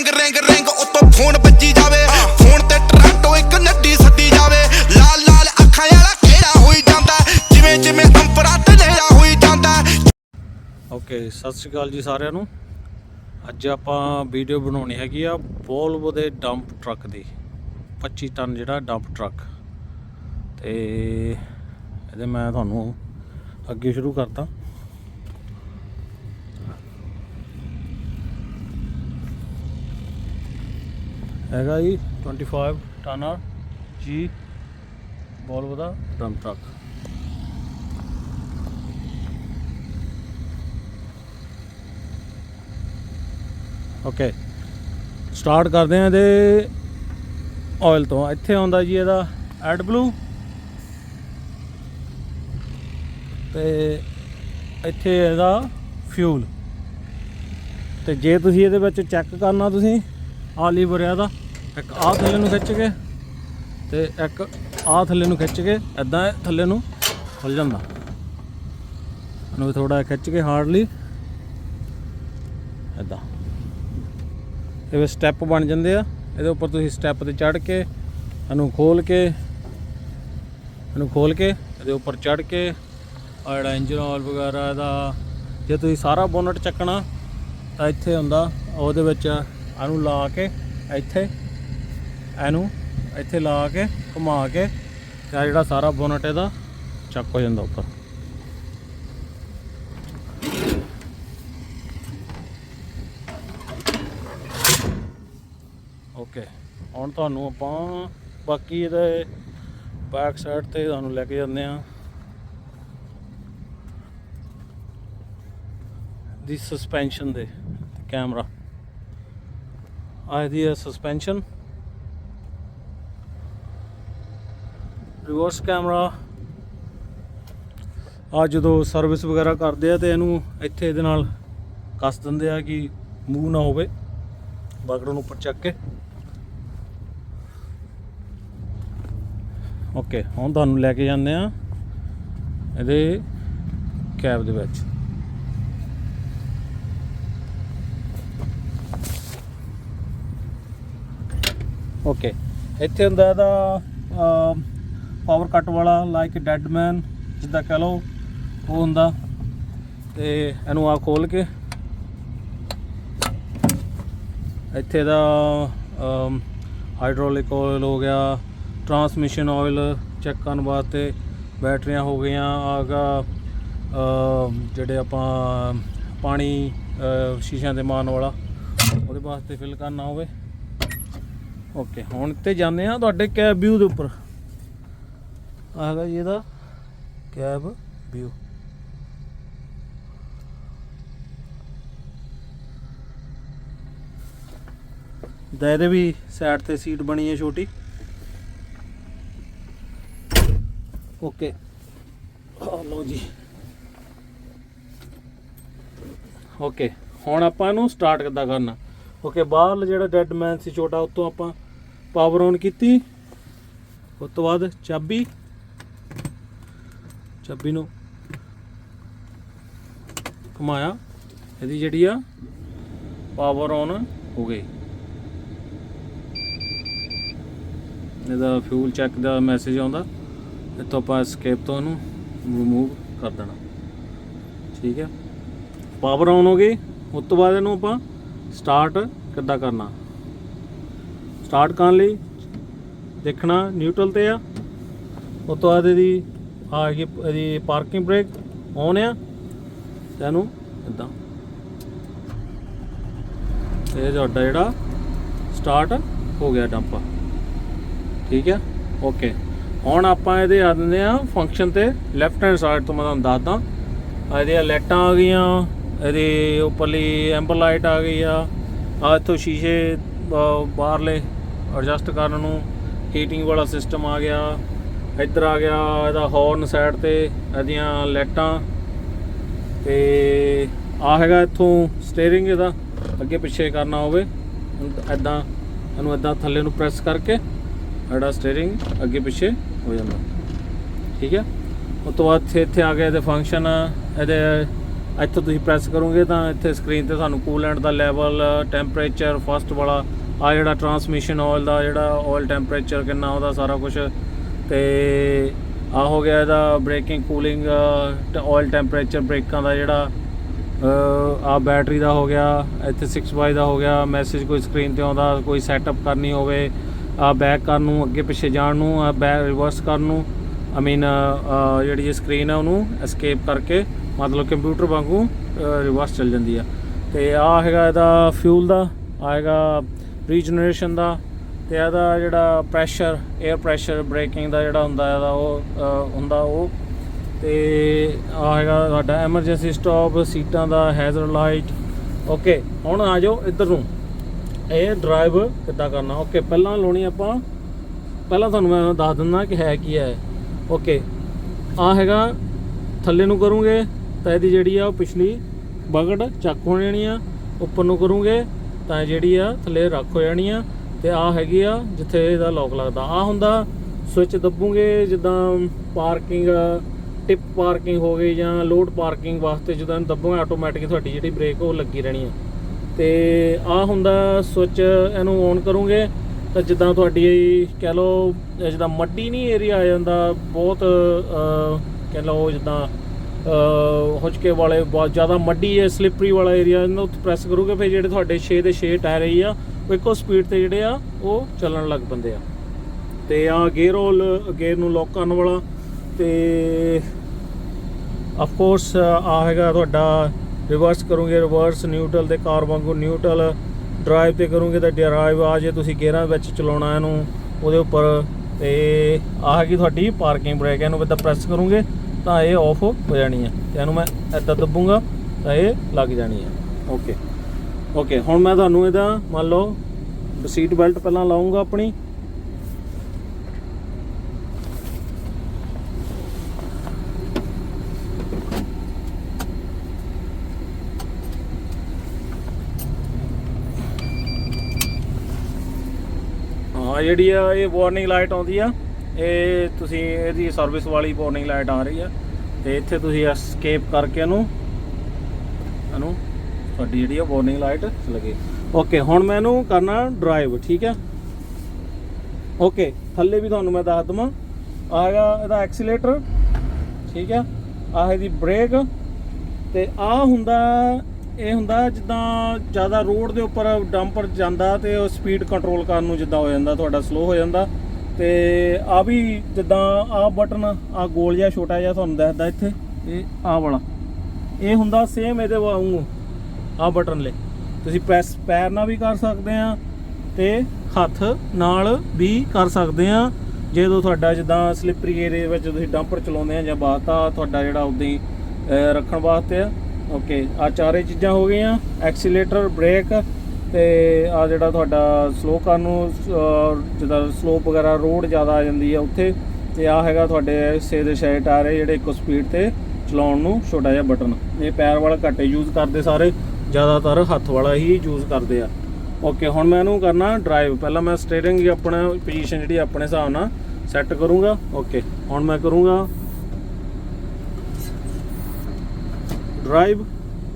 Ring ring ring, ਉੱਤੋਂ phone ਵੱਜੀ ਜਾਵੇ। ਫੋਨ ਤੇ ਟਰਾਂਟੋ ਇੱਕ ਨੱਡੀ ਸੱਦੀ ਜਾਵੇ। ਲਾਲ ਲਾਲ ਅੱਖਾਂ ਵਾਲਾ ਕਿਹੜਾ ਹੋਈ ਜਾਂਦਾ? ਜਿਵੇਂ ਜਿਵੇਂ ਅੰਪਰਾ ਤੇ ਨੇੜਾ ਹੋਈ ਜਾਂਦਾ। ਓਕੇ, ਸਤਿ ਸ਼੍ਰੀ ਅਕਾਲ ਜੀ ਸਾਰਿਆਂ ਨੂੰ। ਅੱਜ ਆਪਾਂ ਵੀਡੀਓ ਬਣਾਉਣੀ ਹੈਗੀ ਆ ਵੋਲਵੋ ਦੇ ਡੰਪ ਟਰੱਕ ਦੀ। 25 ਟਨ ਜਿਹੜਾ ਡੰਪ ਟਰੱਕ ਤੇ ਇਹਦੇ ਮੈਂ ਤੁਹਾਨੂੰ ਅੱਗੇ ਸ਼ੁਰੂ ਕਰਦਾ। ਹੈਗਾ ਜੀ। 25 ਟਨਰ ਜੀ ਵੋਲਵੋ ਦਾ ਡੰਪ ਟਰੱਕ ਓਕੇ ਸਟਾਰਟ ਕਰਦੇ ਹਾਂ ਇਹਦੇ ਆਇਲ ਤੋਂ। ਇੱਥੇ ਆਉਂਦਾ ਜੀ ਇਹਦਾ ਐਡ ਬਲੂ ਤੇ ਇੱਥੇ ਇਹਦਾ ਫਿਊਲ ਤੇ ਜੇ ਤੁਸੀਂ ਇਹਦੇ ਵਿੱਚ ਚੈੱਕ ਕਰਨਾ ਤੁਸੀਂ ਆਹ ਲੀਵਰ ਆ ਦਾ ਇੱਕ ਆਹ ਥੱਲੇ ਨੂੰ ਖਿੱਚ ਕੇ ਤੇ ਇੱਕ ਆਹ ਥੱਲੇ ਨੂੰ ਖਿੱਚ ਕੇ ਐਦਾਂ ਥੱਲੇ ਨੂੰ ਖੁੱਲ ਜਾਂਦਾ। ਇਹਨੂੰ ਥੋੜਾ ਖਿੱਚ ਕੇ ਹਾਰਡਲੀ ਐਦਾਂ ਇਹ ਸਟੈਪ ਬਣ ਜਾਂਦੇ ਆ। ਇਹਦੇ ਉੱਪਰ ਤੁਸੀਂ ਸਟੈਪ ਤੇ ਚੜ ਕੇ ਇਹਨੂੰ ਖੋਲ ਕੇ, ਇਹਨੂੰ ਖੋਲ ਕੇ ਇਹਦੇ ਉੱਪਰ ਚੜ ਕੇ ਆ ਜਿਹੜਾ ਇੰਜਨ ਆਇਲ ਵਗੈਰਾ ਇਹਦਾ, ਜੇ ਤੁਸੀਂ ਸਾਰਾ ਬੋਨਟ ਚੱਕਣਾ ਤਾਂ ਇੱਥੇ ਹੁੰਦਾ, ਉਹਦੇ ਵਿੱਚ ਇਹਨੂੰ ਲਾ ਕੇ ਇੱਥੇ ਇਹਨੂੰ ਇੱਥੇ ਲਾ ਕੇ, ਘੁਮਾ ਕੇ, ਤੇ ਜਿਹੜਾ ਸਾਰਾ ਬੋਨਟ ਇਹਦਾ ਚੱਕ ਹੋ ਜਾਂਦਾ ਉੱਪਰ। ਓਕੇ ਹੁਣ ਤੁਹਾਨੂੰ ਆਪਾਂ ਬਾਕੀ ਇਹਦੇ ਬੈਕ ਸਾਈਡ ਤੇ ਤੁਹਾਨੂੰ ਲੈ ਕੇ ਜਾਂਦੇ ਆ ਦੀ ਸਸਪੈਂਸ਼ਨ ਦੇ ਕੈਮਰਾ ਆ ਇਹਦੀ ਹੈ ਸਸਪੈਂਸ਼ਨ ਰਿਵਰਸ ਕੈਮਰਾ ਆ ਜਦੋਂ ਸਰਵਿਸ ਵਗੈਰਾ ਕਰਦੇ ਆ ਤੇ ਇਹਨੂੰ ਇੱਥੇ ਇਹਦੇ ਨਾਲ ਕੱਸ ਦਿੰਦੇ ਆ ਕਿ ਮੂਵ ਨਾ ਹੋਵੇ। ਬਾਗੜੋਂ ਨੂੰ ਉੱਪਰ ਚੱਕ ਕੇ। ਓਕੇ ਹੁਣ ਤੁਹਾਨੂੰ ਲੈ ਕੇ ਜਾਂਦੇ ਆ ਇਹਦੇ ਕੈਬ ਦੇ ਵਿੱਚ। ਓਕੇ ਇੱਥੇ ਹੁੰਦਾ ਇਹਦਾ ਪਾਵਰ ਕੱਟ ਵਾਲਾ ਲਾਈਕ ਡੈਡ ਮੈਨ ਜਿੱਦਾਂ ਕਹ ਲਓ, ਉਹ ਹੁੰਦਾ। ਤੇ ਇਹਨੂੰ ਆ ਖੋਲ ਕੇ। ਇੱਥੇ ਦਾ ਹਾਈਡ੍ਰੋਲਿਕ ਆਇਲ ਹੋ ਗਿਆ ਟਰਾਂਸਮਿਸ਼ਨ ਆਇਲ ਚੈੱਕ ਕਰਨ ਵਾਸਤੇ ਬੈਟਰੀਆਂ ਹੋ ਗਈਆਂ ਆਗਾ ਜਿਹੜੇ ਆਪਾਂ ਪਾਣੀ ਸ਼ੀਸ਼ਿਆਂ ਤੇ ਮਾਰਨ ਵਾਲਾ, ਉਹਦੇ ਵਾਸਤੇ ਫਿਲ ਕਰਨਾ ਹੋਵੇ। ਓਕੇ ਹੁਣ ਤੇ ਜਾਂਦੇ ਆ ਤੁਹਾਡੇ ਕੈਬ ਵਿਊ ਦੇ ਉੱਪਰ। ਆਹ ਹੈਗਾ ਜੀ ਇਹਦਾ, ਕੈਬ ਵਿਊ। ਦਾ ਵੀ ਸਾਈਡ ਤੇ ਸੀਟ ਬਣੀ ਹੈ ਛੋਟੀ। ਓਕੇ ਆ ਲਓ ਜੀ। ਓਕੇ ਹੁਣ ਆਪਾਂ ਇਹਨੂੰ ਸਟਾਰਟ ਕਿੱਦਾਂ ਕਰਨਾ? ਓਕੇ ਬਾਹਰ ਜਿਹੜਾ ਡੈਡ ਮੈਨ ਸੀ ਛੋਟਾ, ਉਤੋਂ ਆਪਾਂ ਪਾਵਰ ਔਨ ਕੀਤੀ। ਉਸ ਤੋਂ ਬਾਅਦ ਚਾਬੀ। ਚਾਬੀ ਨੂੰ ਘੁਮਾਇਆ। ਇਹਦੀ ਜਿਹੜੀ ਆ ਪਾਵਰ ਔਨ ਹੋ ਗਈ। ਇਹਦਾ ਫਿਊਲ ਚੈੱਕ ਦਾ ਮੈਸੇਜ ਆਉਂਦਾ। ਇੱਥੋਂ ਆਪਾਂ ਸਕੇਪ ਤੋਂ ਇਹਨੂੰ ਰਿਮੂਵ ਕਰ ਦੇਣਾ। ਠੀਕ ਹੈ ਪਾਵਰ ਆਨ ਹੋ ਗਈ। ਉਸ ਤੋਂ ਬਾਅਦ ਇਹਨੂੰ ਆਪਾਂ ਸਟਾਰਟ ਕਿੱਦਾਂ ਕਰਨਾ? ਸਟਾਰਟ ਕਰਨ ਲਈ ਦੇਖਣਾ ਨਿਊਟਰਲ ਤੇ ਆ। ਉਸ ਤੋਂ ਬਾਅਦ ਇਹਦੀ ਆ ਗਈ ਇਹਦੀ ਪਾਰਕਿੰਗ ਬ੍ਰੇਕ ਔਨ ਆ। ਤੇ ਇਹਨੂੰ ਇਦਾਂ ਇਹ ਤੁਹਾਡਾ ਜਿਹੜਾ ਸਟਾਰਟ ਹੋ ਗਿਆ ਡੰਪ ਠੀਕ ਹੈ ਓਕੇ ਹੁਣ ਆਪਾਂ ਇਹਦੇ ਆ ਦਿੰਦੇ ਆ ਫੰਕਸ਼ਨ ਤੇ ਲੈਫਟ ਹੈਂਡ ਸਾਈਡ ਤੋਂ ਮੈਂ ਤੁਹਾਨੂੰ ਦੱਸਦਾ। ਆ ਇਹਦੀਆਂ ਲਾਈਟਾਂ ਆ ਗਈਆਂ। ਇਹਦੀ ਉੱਪਰਲੀ ਐਂਬਰ ਲਾਈਟ ਆ ਗਈ ਆ। ਆ ਇੱਥੋਂ ਸ਼ੀਸ਼ੇ ਬਾਹਰਲੇ ਐਡਜਸਟ ਕਰਨ ਨੂੰ ਹੀਟਿੰਗ ਵਾਲਾ ਸਿਸਟਮ ਆ ਗਿਆ। ਇੱਧਰ ਆ ਗਿਆ ਇਹਦਾ ਹਾਰਨ ਸਾਈਡ ਤੇ, ਇਹਦੀਆਂ ਲਾਈਟਾਂ। ਤੇ ਆ ਹੈਗਾ ਇੱਥੋਂ ਸਟੀਅਰਿੰਗ ਇਹਦਾ, ਅੱਗੇ ਪਿੱਛੇ ਕਰਨਾ ਹੋਵੇ। ਐਦਾਂ ਇਹਨੂੰ ਐਦਾਂ ਥੱਲੇ ਨੂੰ ਪ੍ਰੈਸ ਕਰਕੇ ਸਾਡਾ ਸਟੀਅਰਿੰਗ ਅੱਗੇ ਪਿੱਛੇ ਹੋ ਜਾਂਦਾ। ਠੀਕ ਹੈ? ਉਸ ਤੋਂ ਬਾਅਦ ਇੱਥੇ ਇੱਥੇ ਆ ਗਿਆ ਇਹਦੇ ਫੰਕਸ਼ਨ ਇਹਦੇ ਇੱਥੋਂ ਤੁਸੀਂ ਪ੍ਰੈਸ ਕਰੋਗੇ ਤਾਂ ਇੱਥੇ ਸਕਰੀਨ ਤੇ ਤੁਹਾਨੂੰ ਕੂਲੈਂਟ ਦਾ ਲੈਵਲ ਟੈਂਪਰੇਚਰ ਫਸਟ ਵਾਲਾ ਆ ਜਿਹੜਾ ਟਰਾਂਸਮਿਸ਼ਨ ਆਇਲ ਦਾ ਜਿਹੜਾ ਆਇਲ ਟੈਂਪਰੇਚਰ ਕਿੰਨਾ ਉਹਦਾ ਸਾਰਾ ਕੁਝ ਤੇ ਆ ਹੋ ਗਿਆ ਇਹਦਾ ਬ੍ਰੇਕਿੰਗ ਕੂਲਿੰਗ ਆਇਲ ਟੈਂਪਰੇਚਰ ਬ੍ਰੇਕਾਂ ਦਾ ਜਿਹੜਾ ਆ ਬੈਟਰੀ ਦਾ ਹੋ ਗਿਆ, ਇੱਥੇ 6y ਦਾ ਹੋ ਗਿਆ ਮੈਸੇਜ ਕੋਈ ਸਕਰੀਨ ਤੇ ਆਉਂਦਾ, ਕੋਈ ਸੈਟਅਪ ਕਰਨੀ ਹੋਵੇ ਆ ਬੈਕ ਕਰਨ ਨੂੰ, ਅੱਗੇ ਪਿੱਛੇ ਜਾਣ ਨੂੰ ਆ ਬੈਕ ਰਿਵਰਸ ਕਰਨ ਨੂੰ ਆਈ ਮੀਨ ਜਿਹੜੀ ਇਹ ਸਕਰੀਨ ਹੈ ਉਹਨੂੰ ਐਸਕੇਪ ਕਰਕੇ, ਮਤਲਬ ਕੰਪਿਊਟਰ ਵਾਂਗੂ ਰਿਵਰਸ ਚੱਲ ਜਾਂਦੀ ਆ। ਤੇ ਆ ਹੈਗਾ ਇਹਦਾ ਫਿਊਲ ਦਾ ਆਏਗਾ ਰੀਜਨਰੇਸ਼ਨ ਦਾ ਤੇ ਇਹਦਾ ਜਿਹੜਾ ਪ੍ਰੈਸ਼ਰ 에ਅਰ ਪ੍ਰੈਸ਼ਰ ਬ੍ਰੇਕਿੰਗ ਦਾ ਜਿਹੜਾ ਹੁੰਦਾ ਇਹਦਾ ਉਹ ਹੁੰਦਾ ਉਹ। ਤੇ ਆ ਹੈਗਾ ਤੁਹਾਡਾ ਐਮਰਜੈਂਸੀ ਸਟਾਪ ਸੀਟਾਂ ਦਾ ਹੈਜ਼ਰ ਲਾਈਟ ਓਕੇ ਹੁਣ ਆ ਜਾਓ ਇੱਧਰ ਨੂੰ। ਇਹ ਡਰਾਈਵ ਕਿੱਦਾਂ ਕਰਨਾ? ਓਕੇ ਪਹਿਲਾਂ ਲਾਉਣੀ ਆਪਾਂ। ਪਹਿਲਾਂ ਤੁਹਾਨੂੰ ਮੈਂ ਦੱਸ ਦਿੰਦਾ ਕਿ ਹੈ ਕੀ ਹੈ। ਓਕੇ ਆ ਹੈਗਾ, ਥੱਲੇ ਨੂੰ ਕਰੋਗੇ, ਤਾਂ ਇਹਦੀ ਜਿਹੜੀ ਆ ਉਹ ਪਿਛਲੀ ਬਗੜ ਚੱਕ ਹੋ ਜਾਣੀ ਆ, ਉੱਪਰ ਨੂੰ ਕਰੋਗੇ, ਤਾਂ ਜਿਹੜੀ ਆ ਥੱਲੇ ਰੱਖ ਹੋ ਜਾਣੀ ਆ। ਤੇ ਆ ਹੈਗੀ ਆ ਜਿੱਥੇ ਇਹਦਾ ਲੋਕ ਲੱਗਦਾ। ਆ ਹੁੰਦਾ ਸਵਿਚ ਦੱਬੋਗੇ, ਜਿੱਦਾਂ ਪਾਰਕਿੰਗ ਟਿਪ ਪਾਰਕਿੰਗ ਹੋ ਗਈ ਜਾਂ ਲੋਡ ਪਾਰਕਿੰਗ ਵਾਸਤੇ ਜਦੋਂ ਇਹਨੂੰ ਦੱਬੋਗੇ ਆਟੋਮੈਟਿਕ ਤੁਹਾਡੀ ਜਿਹੜੀ ਬ੍ਰੇਕ ਉਹ ਲੱਗੀ ਰਹਿਣੀ ਆ। ਤੇ ਆ ਹੁੰਦਾ ਸਵਿਚ ਇਹਨੂੰ ਔਨ ਕਰੋਗੇ, ਤਾਂ ਜਿੱਦਾਂ ਤੁਹਾਡੀ ਕਹਿ ਲਓ, ਜਿੱਦਾਂ ਮੱਡੀ ਨਹੀਂ ਏਰੀਆ ਆ ਜਾਂਦਾ, ਬਹੁਤ ਕਹਿ ਲਓ ਜਿੱਦਾਂ ਹੁਚਕੇ ਵਾਲੇ, ਬਹੁਤ ਜ਼ਿਆਦਾ ਮੱਡੀ ਹੈ ਸਲਿੱਪਰੀ ਵਾਲਾ ਏਰੀਆ ਇਹਨੂੰ ਉੱਥੇ ਪ੍ਰੈਸ ਕਰੋਗੇ, ਫਿਰ ਜਿਹੜੇ ਤੁਹਾਡੇ 6 ਦੇ 6 ਟਾਇਰ ਹੀ ਆ ਇੱਕੋ ਸਪੀਡ ਤੇ ਜਿਹੜੇ ਆ, ਉਹ ਚੱਲਣ ਲੱਗ ਪੈਂਦੇ ਆ। ਤੇ ਆ ਗੇਅਰ ਹੋਲ ਗੇਅਰ ਨੂੰ ਲੋਕ ਕਰਨ ਵਾਲਾ, ਤੇ ਆਫ ਕੋਰਸ ਆ ਹੈਗਾ ਤੁਹਾਡਾ ਰਿਵਰਸ ਕਰੋਗੇ ਰਿਵਰਸ ਨਿਊਟਰਲ ਤੇ ਕਾਰ ਵਾਂਗੂ ਨਿਊਟਰਲ ਡਰਾਈਵ ਤੇ ਕਰੋਗੇ ਤਾਂ ਡਰਾਈਵ ਆ, ਜੇ ਤੁਸੀਂ ਗੇਅਰਾਂ ਵਿੱਚ ਚਲਾਉਣਾ ਇਹਨੂੰ, ਉਹਦੇ ਉੱਪਰ, ਤੇ ਆ ਹੈਗੀ ਤੁਹਾਡੀ ਪਾਰਕਿੰਗ ਬ੍ਰੇਕ ਇਹਨੂੰ ਇਦਾਂ ਪ੍ਰੈਸ ਕਰੋਗੇ, ਤਾਂ ਇਹ ਆਫ ਹੋ ਜਾਣੀ ਹੈ। ਤੇ ਇਹਨੂੰ ਮੈਂ ਇੱਦਾਂ ਦੱਬੂਗਾ, ਤਾਂ ਇਹ ਲੱਗ ਜਾਣੀ ਹੈ। ਓਕੇ ਓਕੇ ਹੁਣ ਮੈਂ ਤੁਹਾਨੂੰ ਇਹਦਾ ਮੰਨ ਲਓ ਸੀਟ ਬੈਲਟ ਪਹਿਲਾਂ ਲਾਉਂਗਾ ਆਪਣੀ। ਹਾਂ ਜਿਹੜੀ ਆ, ਇਹ ਵਾਰਨਿੰਗ ਲਾਈਟ ਆਉਂਦੀ ਆ, ਇਹ ਤੁਸੀਂ ਇਹਦੀ ਸਰਵਿਸ ਵਾਲੀ ਵਾਰਨਿੰਗ ਲਾਈਟ ਆ ਰਹੀ ਆ, ਤੇ ਇੱਥੇ ਤੁਸੀਂ ਐਸਕੇਪ ਕਰਕੇ ਇਹਨੂੰ ਇਹਨੂੰ ਤੁਹਾਡੀ ਜਿਹੜੀ ਆ ਵਾਰਨਿੰਗ ਲਾਈਟ ਲੱਗੇ। ਓਕੇ ਹੁਣ ਮੈਂ ਇਹਨੂੰ ਕਰਨਾ ਡਰਾਈਵ ਠੀਕ ਹੈ? ਓਕੇ ਥੱਲੇ ਵੀ ਤੁਹਾਨੂੰ ਮੈਂ ਦੱਸ ਦਵਾਂ। ਆ ਇਹਦਾ ਐਕਸੀਲੇਟਰ ਠੀਕ ਹੈ? ਆਹ ਇਹਦੀ ਬ੍ਰੇਕ ਤੇ ਆ ਹੁੰਦਾ, ਇਹ ਹੁੰਦਾ ਜਿੱਦਾਂ ਜ਼ਿਆਦਾ ਰੋਡ ਦੇ ਉੱਪਰ ਡੰਪਰ ਜਾਂਦਾ ਤੇ ਉਹ ਸਪੀਡ ਕੰਟਰੋਲ ਕਰਨ ਨੂੰ ਜਿੱਦਾਂ ਹੋ ਜਾਂਦਾ, ਤੁਹਾਡਾ ਸਲੋ ਹੋ ਜਾਂਦਾ। ਤੇ ਆ ਵੀ ਜਿੱਦਾਂ ਆ ਬਟਨ ਆ ਗੋਲ ਜਿਹਾ, ਛੋਟਾ ਜਿਹਾ ਤੁਹਾਨੂੰ ਦੱਸਦਾ ਇੱਥੇ, ਇਹ ਆ ਵਾਲਾ। ਇਹ ਹੁੰਦਾ ਸੇਮ ਇਹਦੇ ਵਾਂਗੂ। ਆ ਬਟਨ ਲੈ। ਤੁਸੀਂ ਪੈਸ ਪੈਰ ਨਾਲ ਵੀ ਕਰ ਸਕਦੇ ਆ ਤੇ ਹੱਥ ਨਾਲ ਵੀ ਕਰ ਸਕਦੇ ਆ। ਜਦੋਂ ਤੁਹਾਡਾ ਜਿੱਦਾਂ ਸਲਿੱਪਰੀ ਏਰੀਆ ਵਿੱਚ ਤੁਸੀਂ ਡੰਪਰ ਚਲਾਉਂਦੇ ਆ ਜਾਂ ਬਾਤਾ ਤੁਹਾਡਾ ਜਿਹੜਾ ਉਦਾਂ ਹੀ ਰੱਖਣ ਵਾਸਤੇ ਆ। ਓਕੇ ਆ ਚਾਰੇ ਚੀਜ਼ਾਂ ਹੋ ਗਈਆਂ। ਐਕਸੀਲੇਟਰ ਬ੍ਰੇਕ ਤੇ ਆ ਜਿਹੜਾ ਤੁਹਾਡਾ ਸਲੋ ਕਰਨ ਨੂੰ ਅਹ, ਜਿੱਦਾਂ ਸਲੋਪ ਵਗੈਰਾ ਰੋਡ ਜ਼ਿਆਦਾ ਆ ਜਾਂਦੀ ਆ ਉੱਥੇ। ਤੇ ਆ ਹੈਗਾ ਤੁਹਾਡੇ ਸੇ ਦੇ ਛੇ ਟਾਇਰ ਹੈ ਜਿਹੜੇ ਇੱਕੋ ਸਪੀਡ ਤੇ ਚਲਾਉਣ ਨੂੰ ਛੋਟਾ ਜਿਹਾ ਬਟਨ। ਇਹ ਪੈਰ ਵਾਲਾ ਘੱਟੇ ਯੂਜ਼ ਕਰਦੇ ਸਾਰੇ। ਜ਼ਿਆਦਾਤਰ ਹੱਥ ਵਾਲਾ ਹੀ ਯੂਜ਼ ਕਰਦੇ ਆ। ਓਕੇ ਹੁਣ ਮੈਂ ਇਹਨੂੰ ਕਰਨਾ ਡਰਾਈਵ ਪਹਿਲਾਂ ਮੈਂ ਸਟੀਅਰਿੰਗ ਆਪਣਾ ਪੋਜੀਸ਼ਨ ਜਿਹੜੀ ਆਪਣੇ ਹਿਸਾਬ ਨਾਲ ਸੈੱਟ ਕਰੂੰਗਾ। ਓਕੇ ਹੁਣ ਮੈਂ ਕਰੂੰਗਾ drive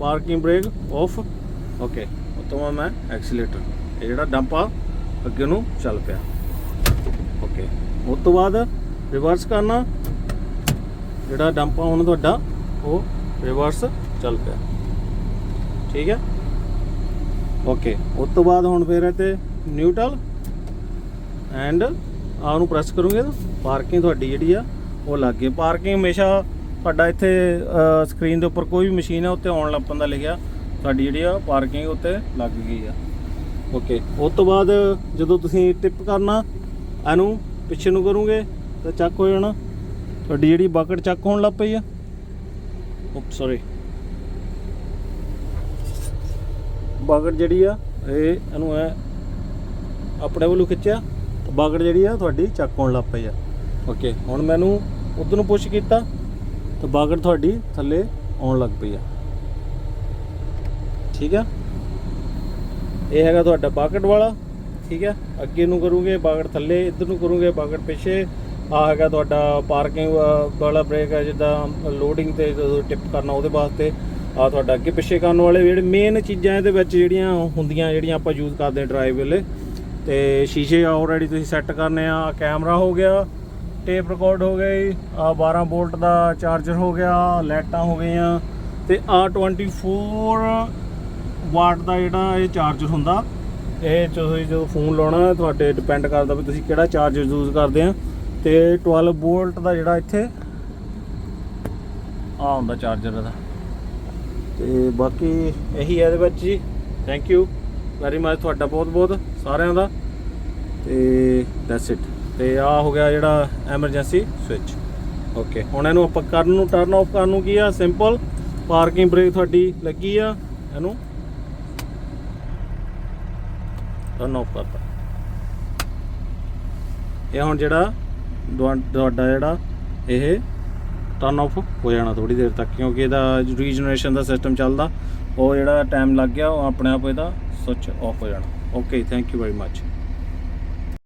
parking brake off okay ਉਸ ਤੋਂ ਬਾਅਦ ਮੈਂ ਐਕਸੀਲੇਟਰ ਇਹ ਜਿਹੜਾ ਡੰਪ ਆ, ਅੱਗੇ ਨੂੰ ਚੱਲ ਪਿਆ। ਓਕੇ ਉਸ ਤੋਂ ਬਾਅਦ ਰਿਵਰਸ ਕਰਨਾ। ਜਿਹੜਾ ਡੰਪਾ ਹੁਣ ਤੁਹਾਡਾ, ਉਹ ਰਿਵਰਸ ਚੱਲ ਪਿਆ। ਠੀਕ ਹੈ? ਓਕੇ। ਉਸ ਤੋਂ ਬਾਅਦ ਹੁਣ ਫੇਰ ਇੱਥੇ ਨਿਊਟਰਲ ਐਂਡ ਆ ਨੂੰ ਪ੍ਰੈਸ ਕਰੋਗੇ ਤਾਂ ਪਾਰਕਿੰਗ ਤੁਹਾਡੀ ਜਿਹੜੀ ਆ, ਉਹ ਲੱਗ ਗਈ। ਪਾਰਕਿੰਗ ਹਮੇਸ਼ਾ ਤੁਹਾਡਾ ਇੱਥੇ ਸਕਰੀਨ ਦੇ ਉੱਪਰ ਕੋਈ ਵੀ ਮਸ਼ੀਨ ਹੈ ਉੱਤੇ ਆਉਣ ਲੱਪਣ ਦਾ ਲਿਖਿਆ। ਤੁਹਾਡੀ ਜਿਹੜੀ ਆ ਪਾਰਕਿੰਗ ਉੱਤੇ ਲੱਗ ਗਈ ਆ। ਓਕੇ। ਉਸ ਤੋਂ ਬਾਅਦ ਜਦੋਂ ਤੁਸੀਂ ਟਿਪ ਕਰਨਾ, ਇਹਨੂੰ ਪਿੱਛੇ ਨੂੰ ਕਰੋਗੇ, ਤਾਂ ਚੱਕ ਹੋ ਜਾਣਾ। ਤੁਹਾਡੀ ਜਿਹੜੀ ਬਕਟ ਚੱਕ ਹੋਣ ਲੱਗ ਪਈ ਆ। ਉਪ ਸੌਰੀ ਬਾਗੜ ਜਿਹੜੀ ਆ ਇਹ ਇਹਨੂੰ ਐ ਆਪਣੇ ਵੱਲੋਂ ਖਿੱਚਿਆ ਤਾਂ ਬਾਗੜ ਜਿਹੜੀ ਆ ਤੁਹਾਡੀ ਚੱਕ ਹੋਣ ਲੱਗ ਪਈ ਆ। ਓਕੇ। ਹੁਣ ਮੈਨੂੰ ਉਧਰ ਨੂੰ ਪੁਸ਼ ਕੀਤਾ ਤਾਂ ਬਾਗੜ ਤੁਹਾਡੀ ਥੱਲੇ ਆਉਣ ਲੱਗ ਪਈ ਆ। ਠੀਕ ਆ? ਇਹ ਹੈਗਾ ਤੁਹਾਡਾ ਬਾਗੜ ਵਾਲਾ ਠੀਕ ਆ? ਅੱਗੇ ਨੂੰ ਕਰੋਗੇ ਬਾਗੜ ਥੱਲੇ ਇੱਧਰ ਨੂੰ ਕਰੋਗੇ ਬਾਗੜ ਪਿੱਛੇ। ਆ ਹੈਗਾ ਤੁਹਾਡਾ ਪਾਰਕਿੰਗ ਵਾਲਾ ਬ੍ਰੇਕ ਹੈ ਜਿੱਦਾਂ ਲੋਡਿੰਗ ਤੇ ਜਦੋਂ ਟਿਪ ਕਰਨਾ ਉਹਦੇ ਵਾਸਤੇ। ਆ ਤੁਹਾਡਾ ਅੱਗੇ ਪਿੱਛੇ ਕਰਨ ਵਾਲੇ ਜਿਹੜੇ ਮੇਨ ਚੀਜ਼ਾਂ ਇਹਦੇ ਵਿੱਚ ਜਿਹੜੀਆਂ ਹੁੰਦੀਆਂ, ਜਿਹੜੀਆਂ ਆਪਾਂ ਯੂਜ਼ ਕਰਦੇ ਹਾਂ ਡਰਾਈਵ ਵੇਲੇ। ਤੇ ਸ਼ੀਸ਼ੇ ਆਲਰੇਡੀ ਤੁਸੀਂ ਸੈੱਟ ਕਰਨੇ ਆ ਕੈਮਰਾ ਹੋ ਗਿਆ ਟੇਪ ਰਿਕਾਰਡ ਹੋ ਗਈ ਆ 12 ਵੋਲਟ ਦਾ ਚਾਰਜਰ ਹੋ ਗਿਆ, ਲਾਈਟਾਂ ਹੋ ਗਈਆਂ, ਤੇ ਆ 24 ਵਾਟ ਦਾ ਜਿਹੜਾ ਇਹ ਚਾਰਜਰ ਹੁੰਦਾ, ਇਹ ਤੁਸੀਂ ਜਦੋਂ ਫੋਨ ਲਾਉਣਾ, ਤੁਹਾਡੇ ਡਿਪੈਂਡ ਕਰਦਾ ਵੀ ਤੁਸੀਂ ਕਿਹੜਾ ਚਾਰਜਰ ਯੂਜ਼ ਕਰਦੇ ਆ। ਤੇ 12 ਵੋਲਟ ਦਾ ਜਿਹੜਾ ਇੱਥੇ ਆ ਹੁੰਦਾ ਚਾਰਜਰ ਇਹਦਾ। ਤੇ ਬਾਕੀ ਇਹੀ ਹੈ ਇਹਦੇ ਵਿੱਚ ਜੀ। ਥੈਂਕ ਯੂ ਵੈਰੀ ਮਚ ਤੁਹਾਡਾ ਬਹੁਤ ਬਹੁਤ ਸਾਰਿਆਂ ਦਾ। ਤੇ ਦੈਟਸ ਇਟ ਤੇ ਆ ਹੋ ਗਿਆ ਜਿਹੜਾ ਐਮਰਜੈਂਸੀ ਸਵਿਚ ਓਕੇ ਹੁਣ ਇਹਨੂੰ ਆਪਾਂ ਕਰਨ ਨੂੰ ਟਰਨ ਆਫ ਕਰਨ ਨੂੰ ਕੀ ਆ? ਸਿੰਪਲ ਪਾਰਕਿੰਗ ਬ੍ਰੇਕ ਤੁਹਾਡੀ ਲੱਗੀ ਆ। ਇਹਨੂੰ ਟਰਨ ਆਫ ਕਰਤਾ। ਇਹ ਹੁਣ ਜਿਹੜਾ ਦੁਆ- ਤੁਹਾਡਾ ਜਿਹੜਾ ਇਹ ਟਰਨ ਆਫ ਹੋ ਜਾਣਾ ਥੋੜੀ ਦੇਰ ਤੱਕ ਕਿਉਂਕਿ ਇਹਦਾ ਰੀਜਨਰੇਸ਼ਨ ਦਾ ਸਿਸਟਮ ਚੱਲਦਾ, ਉਹ ਜਿਹੜਾ ਟਾਈਮ ਲੱਗ ਗਿਆ, ਉਹ ਆਪਣੇ ਆਪ ਇਹਦਾ ਸੁੱਚ ਆਫ ਹੋ ਜਾਣਾ। Okay thank you very much